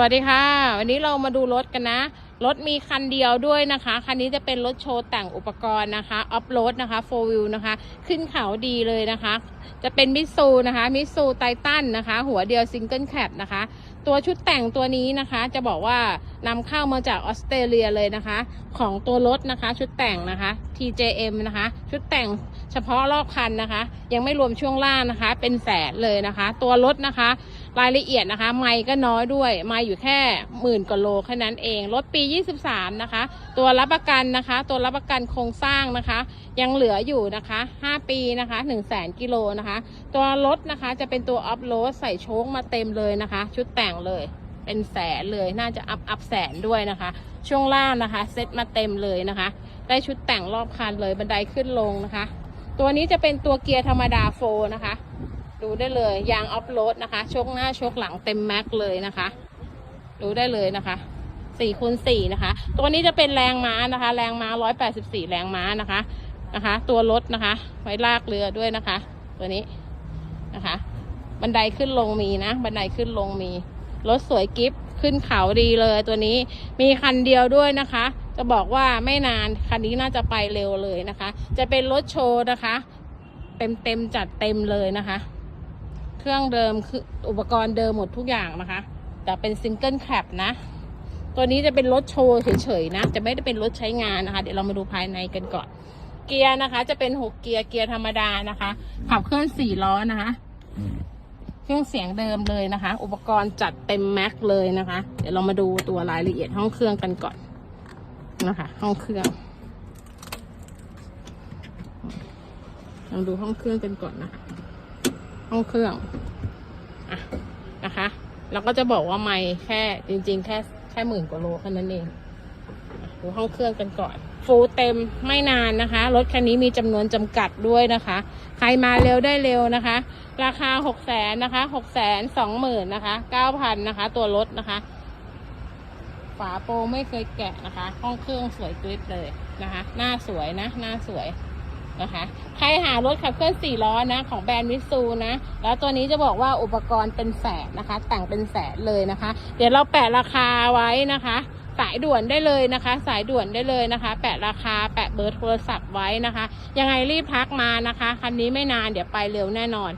วัสดีค่ะ วันนี้เรามาดูรถกันนะ รถมีคันเดียวด้วยนะคะ คันนี้จะเป็นรถโชว์แต่งอุปกรณ์นะคะออฟโรดนะคะโฟวิวนะคะ ขึ้นเขาดีเลยนะคะ จะเป็นมิซูนะคะมิซูไททันนะคะ หัวเดียวซิงเกิลแคปนะคะ ตัวชุดแต่งตัวนี้นะคะ จะบอกว่านำเข้ามาจากออสเตรเลียเลยนะคะ ของตัวรถนะคะ ชุดแต่งนะคะ TJM นะคะ ชุดแต่งเฉพาะรอบคันนะคะ ยังไม่รวมช่วงล่างนะคะ เป็นแสนเลยนะคะ ตัวรถนะคะ รายละเอียดนะคะ ไม่ก็น้อยด้วยไม่อยู่แค่หมื่นกว่าโลแค่นั้นเองรถปี 23 นะคะ ตัวรับประกันนะคะ ตัวรับประกันโครงสร้างนะคะ ยังเหลืออยู่นะคะ 5 ปีนะคะ1 0 0 0 0แสนกิโลนะคะ ตัวรถนะคะจะเป็นตัวออฟโรดใส่โชคมาเต็มเลยนะคะ ชุดแต่งเลยเป็นแสนเลยน่าจะอัพอัพแสนด้วยนะคะ ช่วงล่างนะคะเซ็ตมาเต็มเลยนะคะ ได้ชุดแต่งรอบคันเลยบันไดขึ้นลงนะคะ ตัวนี้จะเป็นตัวเกียร์ธรรมดาโฟร์นะคะ ดูได้เลยยางออฟโรดนะคะชกหน้าชกหลังเต็มแม็กเลยนะคะ ดูได้เลยนะคะสี่คูณสี่นะคะ ตัวนี้จะเป็นแรงม้านะคะ แรงม้าร้อยแปดสิบสี่แรงม้านะคะนะคะ ตัวรถนะคะ ไว้ลากเรือด้วยนะคะ ตัวนี้นะคะ บันไดขึ้นลงมีนะ บันไดขึ้นลงมีรถสวยกิฟขึ้นเขาดีเลยตัวนี้มีคันเดียวด้วยนะคะ จะบอกว่าไม่นานคันนี้น่าจะไปเร็วเลยนะคะ จะเป็นรถโชว์นะคะ เต็มเต็มจัดเต็มเลยนะคะ เครื่องเดิมคืออุปกรณ์เดิมหมดทุกอย่างนะคะ แต่เป็นซิงเกิลแคปนะ ตัวนี้จะเป็นรถโชว์เฉยๆนะ จะไม่ได้เป็นรถใช้งานนะคะ เดี๋ยวเรามาดูภายในกันก่อน เกียร์นะคะ จะเป็นหกเกียร์เกียร์ธรรมดานะคะ ขับเคลื่อนสี่ล้อนะคะ เครื่องเสียงเดิมเลยนะคะ อุปกรณ์จัดเต็มแม็กเลยนะคะ เดี๋ยวเรามาดูตัวรายละเอียดห้องเครื่องกันก่อนนะคะ ห้องเครื่องเราดูห้องเครื่องกันก่อนนะคะ ห้องเครื่องอะนะคะแล้วก็จะบอกว่าไม่แค่จริง ๆ แค่แค่หมื่นกว่าโลแค่นั้นเองดูห้องเครื่องกันก่อน ฟูเต็มไม่นานนะคะ รถคันนี้มีจำนวนจำกัดด้วยนะคะ ใครมาเร็วได้เร็วนะคะ ราคาหกแสนนะคะหกแสนสองหมื่นนะคะเก้าพันนะคะ ตัวรถนะคะ ฝาโปรไม่เคยแกะนะคะ ห้องเครื่องสวยกริบเลยนะคะ หน้าสวยนะ หน้าสวย นะคะ ใครหารถขับเคลื่อนสี่ล้อนะของแบรนด์มิซูนะ แล้วตัวนี้จะบอกว่าอุปกรณ์เป็นแสนนะคะ แต่งเป็นแสนเลยนะคะ เดี๋ยวเราแปะราคาไว้นะคะสายด่วนได้เลยนะคะ สายด่วนได้เลยนะคะ แปะราคาแปะเบอร์โทรศัพท์ไว้นะคะ ยังไงรีบพักมานะคะคันนี้ไม่นานเดี๋ยวไปเร็วแน่นอน